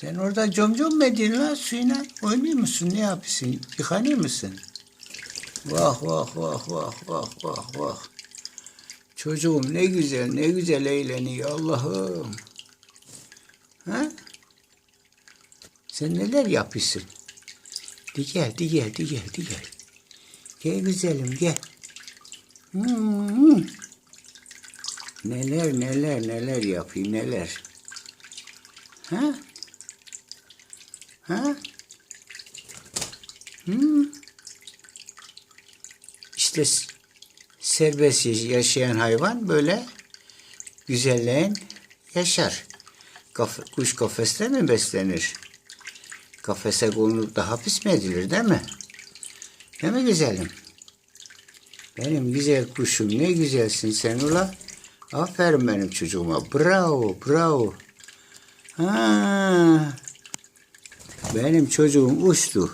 Sen orada comcom mu ediyorsun lan suyuna? Oynuyor musun? Ne yapıyorsun? Yıkanıyor musun? Vah vah vah vah vah vah vah. Çocuğum ne güzel ne güzel eğleniyor Allah'ım. Ha? Sen neler yapıyorsun? Di gel, di gel, di gel, di gel. Gel güzelim gel. Hmm. Neler neler neler yapıyor neler. Ha? Ha? Hmm. İşte serbest yaşayan hayvan böyle güzelleğin yaşar. Kuş kafeste mi beslenir? Kafese konulup da hapis mi edilir değil mi? Değil mi güzelim? Benim güzel kuşum ne güzelsin sen ula. Aferin benim çocuğuma. Bravo, bravo. Ha. Benim çocuğum uçtu.